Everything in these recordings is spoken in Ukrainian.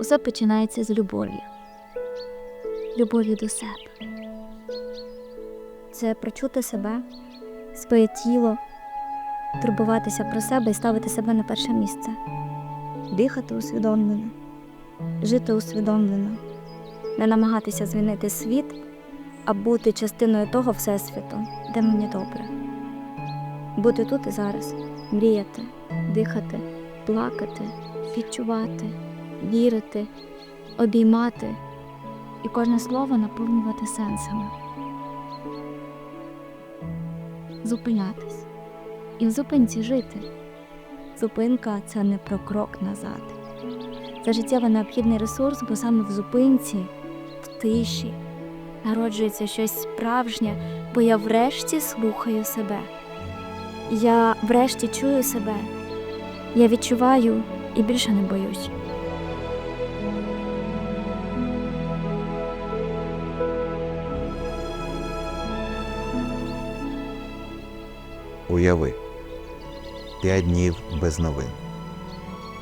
Усе починається з любові. Любові до себе. Це прочути себе, своє тіло, турбуватися про себе і ставити себе на перше місце. Дихати усвідомлено, жити усвідомлено, не намагатися змінити світ, а бути частиною того Всесвіту, де мені добре. Бути тут і зараз, мріяти, дихати, плакати, відчувати, вірити, обіймати і кожне слово наповнювати сенсами. Зупинятись і в зупинці жити. Зупинка це не про крок назад. Це життєво необхідний ресурс, бо саме в зупинці, в тиші, народжується щось справжнє, бо я врешті слухаю себе. Я врешті чую себе. Я відчуваю і більше не боюсь. Уяви п'ять днів без новин.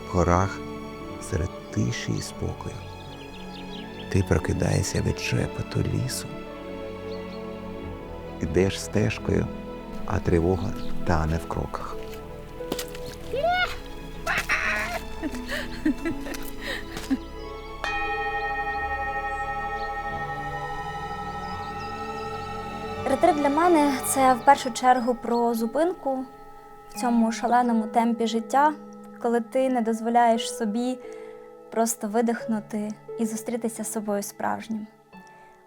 В горах серед тиші і спокою. Ти прокидаєшся від шепоту лісу. Ідеш стежкою, а тривога тане в кроках. Ретрит для мене це в першу чергу про зупинку в цьому шаленому темпі життя, коли ти не дозволяєш собі просто видихнути і зустрітися з собою справжнім.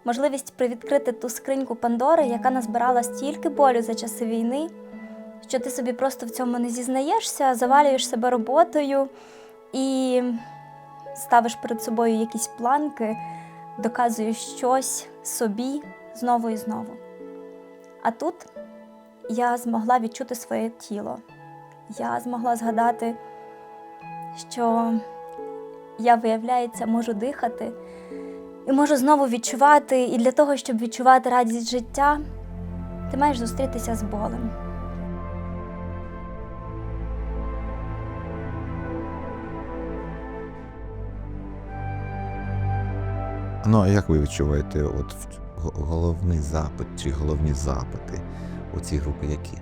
Можливість привідкрити ту скриньку Пандори, яка назбирала стільки болю за часи війни, що ти собі просто в цьому не зізнаєшся, завалюєш себе роботою і ставиш перед собою якісь планки, доказуєш щось собі знову і знову. А тут я змогла відчути своє тіло. Я змогла згадати, що я, виявляється, можу дихати і можу знову відчувати. І для того, щоб відчувати радість життя, ти маєш зустрітися з болем. Ну, а як ви відчуваєте от головний запит чи головні запити у цій групи які?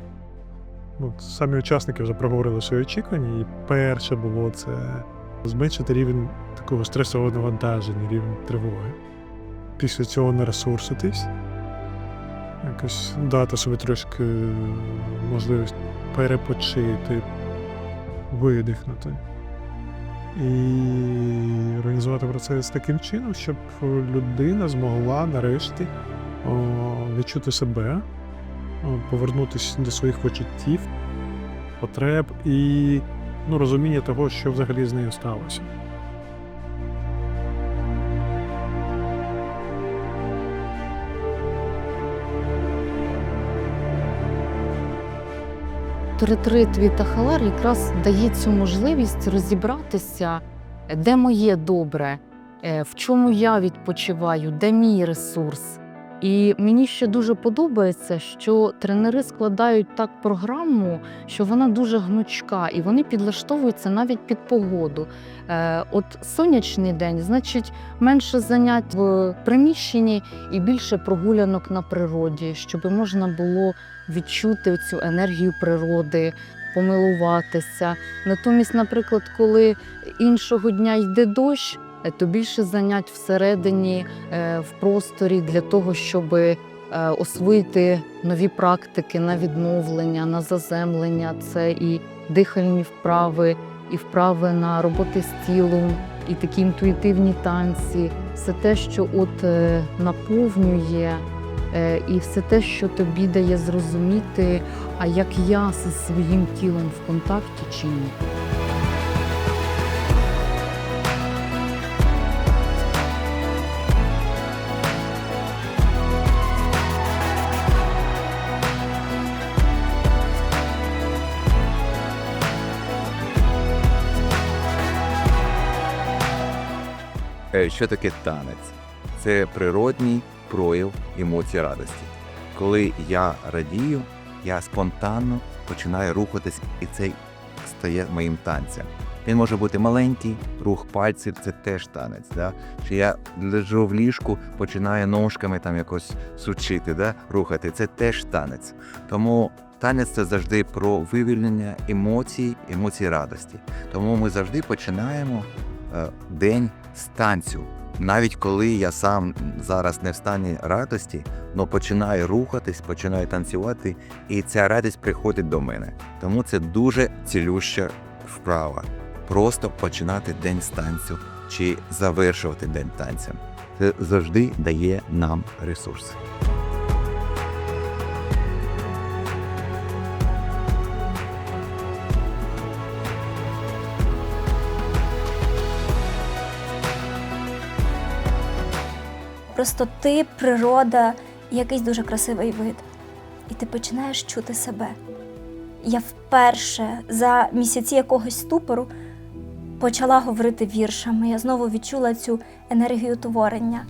Ну, самі учасники вже проговорили свої очікування, і перше було це зменшити рівень такого стресового навантаження, рівень тривоги. Після цього не ресурситись, якось дати собі трошки можливість перепочити, видихнути. І організувати процес таким чином, щоб людина змогла нарешті відчути себе, повернутися до своїх почуттів, потреб і ну, розуміння того, що взагалі з нею сталося. То ретрит від якраз дає цю можливість розібратися, де моє добре, е, в чому я відпочиваю, де мій ресурс. І мені ще дуже подобається, що тренери складають так програму, що вона дуже гнучка, і вони підлаштовуються навіть під погоду. Е, От сонячний день, значить, менше занять в приміщенні і більше прогулянок на природі, щоб можна було відчути цю енергію природи, помилуватися. Натомість, наприклад, коли іншого дня йде дощ, то більше занять всередині е, в просторі для того, щоб е, освоїти нові практики на відновлення, на заземлення. Це і дихальні вправи, і вправи на роботи з тілом, і такі інтуїтивні танці. Все те, що от е, наповнює Е, і все те, що тобі дає зрозуміти, а як я зі своїм тілом в контакті чи ні. Що таке танець? Це природній прояв емоцій радості. Коли я радію, я спонтанно починаю рухатись, і це стає моїм танцем. Він може бути маленький, рух пальців це теж танець. Да? Чи я лежу в ліжку, починаю ножками там якось сучити, да? рухати. Це теж танець. Тому танець це завжди про вивільнення емоцій, емоцій радості. Тому ми завжди починаємо е, день з танцю. Навіть коли я сам зараз не в стані радості, але починаю рухатись, починаю танцювати, і ця радість приходить до мене. Тому це дуже цілюща вправа. Просто починати день з танцю чи завершувати день танцем. Це завжди дає нам ресурси. Просто ти, природа, якийсь дуже красивий вид. І ти починаєш чути себе. Я вперше за місяці якогось ступору почала говорити віршами. Я знову відчула цю енергію творення.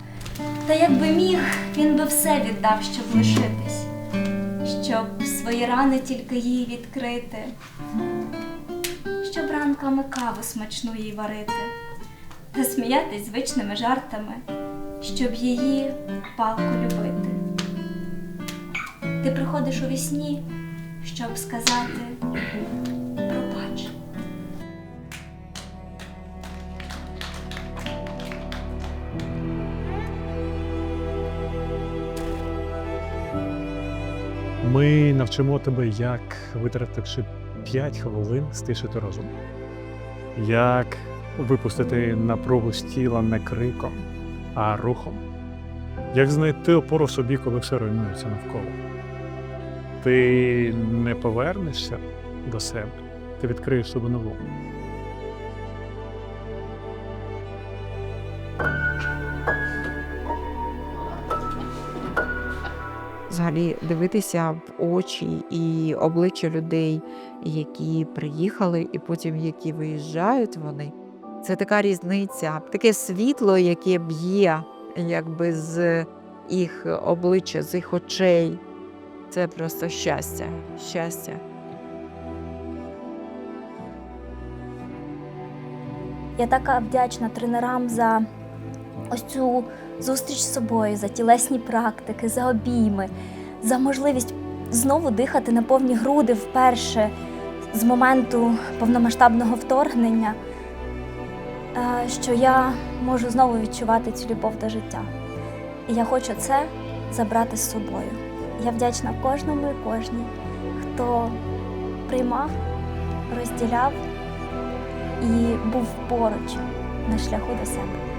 Та якби міг, він би все віддав, щоб лишитись, щоб свої рани тільки їй відкрити, щоб ранками каву смачну їй варити, та сміятись звичними жартами щоб її палко любити. Ти приходиш у вісні, щоб сказати пробач. Ми навчимо тебе, як, витративши 5 хвилин, стишити розум. Як випустити напругу з тіла не криком, а рухом. Як знайти опору собі, коли все руйнується навколо. Ти не повернешся до себе, ти відкриєш себе нову. взагалі дивитися в очі і обличчя людей, які приїхали, і потім які виїжджають вони. Це така різниця, таке світло, яке б'є якби з їх обличчя, з їх очей. Це просто щастя, щастя. Я така вдячна тренерам за ось цю зустріч з собою, за тілесні практики, за обійми, за можливість знову дихати на повні груди вперше з моменту повномасштабного вторгнення, що я можу знову відчувати цю любов до життя. І я хочу це забрати з собою. Я вдячна кожному і кожній, хто приймав, розділяв і був поруч на шляху до себе.